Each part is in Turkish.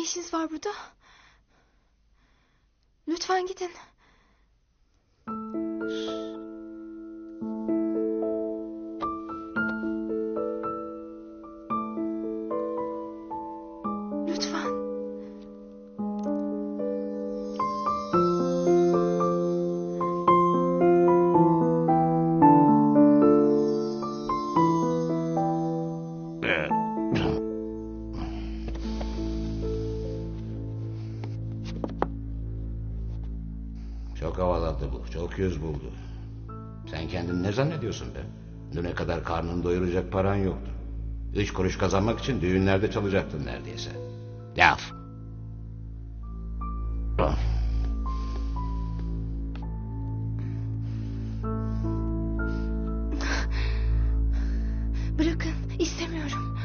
Ne işiniz var burada? Lütfen gidin. Çok yüz buldu. Sen kendini ne zannediyorsun be? Düne kadar karnını doyuracak paran yoktu. Üç kuruş kazanmak için düğünlerde çalacaktın neredeyse. Laf. Bırakın. istemiyorum.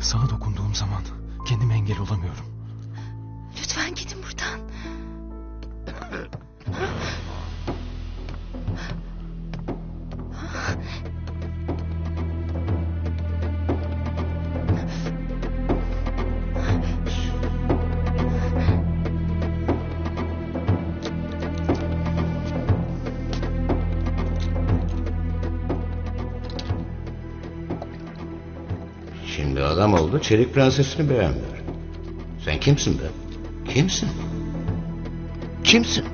Sana dokunduğum zaman kendime engel olamıyorum. Lütfen gidin buradan. Şimdi adam oldu çelik prensesini beğenmiyor. Sen kimsin be? Kimsin? Kimsin?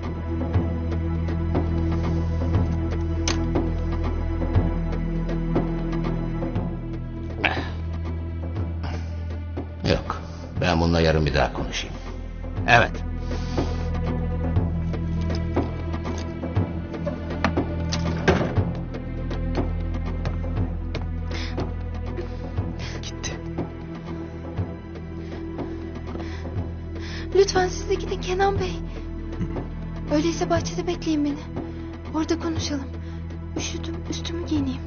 Yok. Ben bununla yarın bir daha konuşayım. Evet. Lütfen siz de gidin Kenan Bey. Öyleyse bahçede bekleyin beni. Orada konuşalım. Üşüdüm üstümü giyineyim.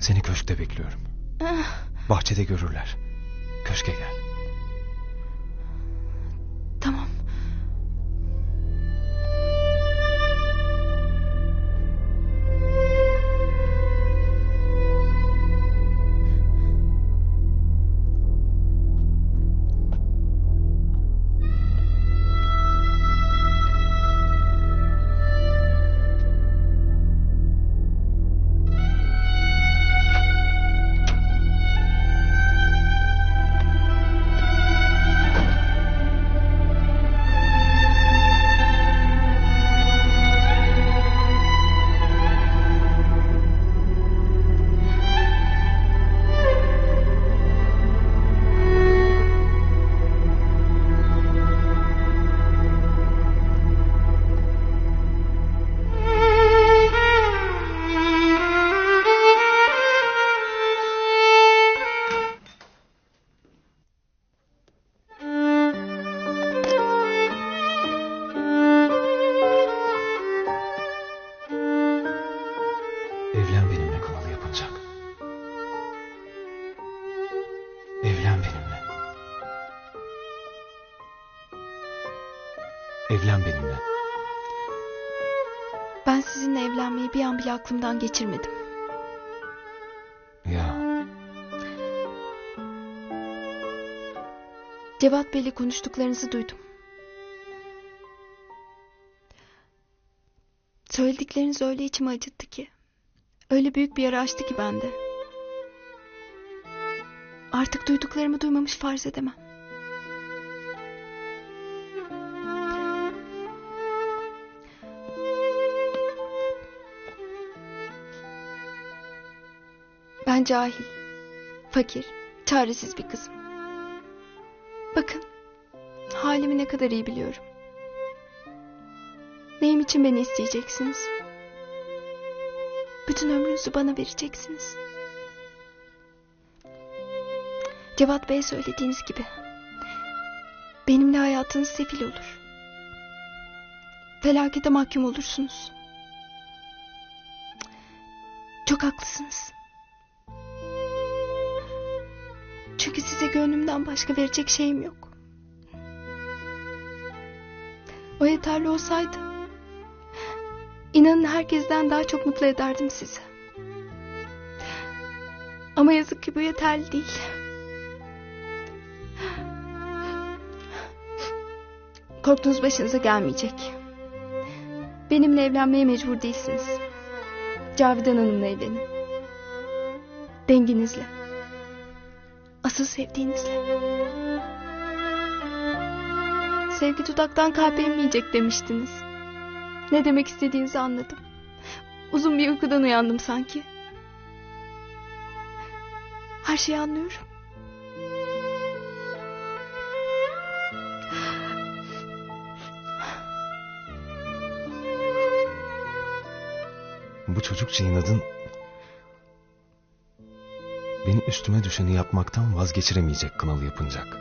Seni köşkte bekliyorum. Ah, Bahçede görürler. Köşke gel. Ben sizinle evlenmeyi bir an bile aklımdan geçirmedim. Ya Cevat Bey'le konuştuklarınızı duydum. Söyledikleriniz öyle içimi acıttı ki. Öyle büyük bir yara açtı ki bende. Artık duyduklarımı duymamış farz edemem. Ben cahil, fakir, çaresiz bir kızım. Bakın, halimi ne kadar iyi biliyorum. Neyim için beni isteyeceksiniz? Bütün ömrünüzü bana vereceksiniz. Cevat Bey söylediğiniz gibi. Benimle hayatınız sefil olur. Felakete mahkum olursunuz. Çok haklısınız. Çünkü size gönlümden başka verecek şeyim yok. O yeterli olsaydı... ...inanın herkesten daha çok mutlu ederdim sizi. Ama yazık ki bu yeterli değil. Korktuğunuz başınıza gelmeyecek. Benimle evlenmeye mecbur değilsiniz. Cavidan Hanım'la evlenin. Denginizle. Asıl sevdiğinizle. Sevgi dudaktan kalp emmeyecek demiştiniz. Ne demek istediğinizi anladım. Uzun bir uykudan uyandım sanki. Her şeyi anlıyorum. Bu çocukça inadın... Beni üstüme düşeni yapmaktan vazgeçiremeyecek kınalı yapınacak.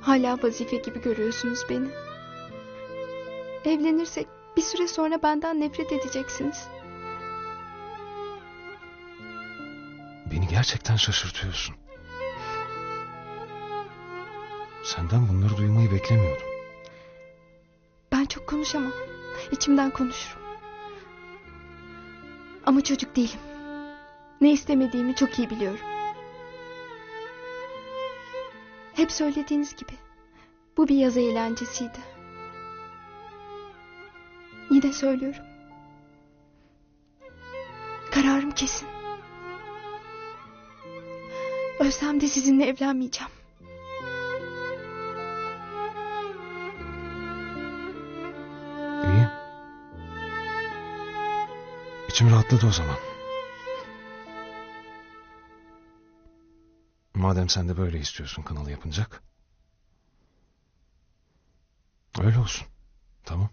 Hala vazife gibi görüyorsunuz beni. Evlenirsek bir süre sonra benden nefret edeceksiniz. Beni gerçekten şaşırtıyorsun. Senden bunları duymayı beklemiyordum. Ben çok konuşamam. İçimden konuşurum. Ama çocuk değilim. Ne istemediğimi çok iyi biliyorum. Hep söylediğiniz gibi. Bu bir yaz eğlencesiydi. Yine söylüyorum. Kararım kesin. Ölsem de sizinle evlenmeyeceğim. İyi. İçim rahatladı o zaman. Madem sen de böyle istiyorsun kanalı yapınacak. Öyle olsun. Tamam.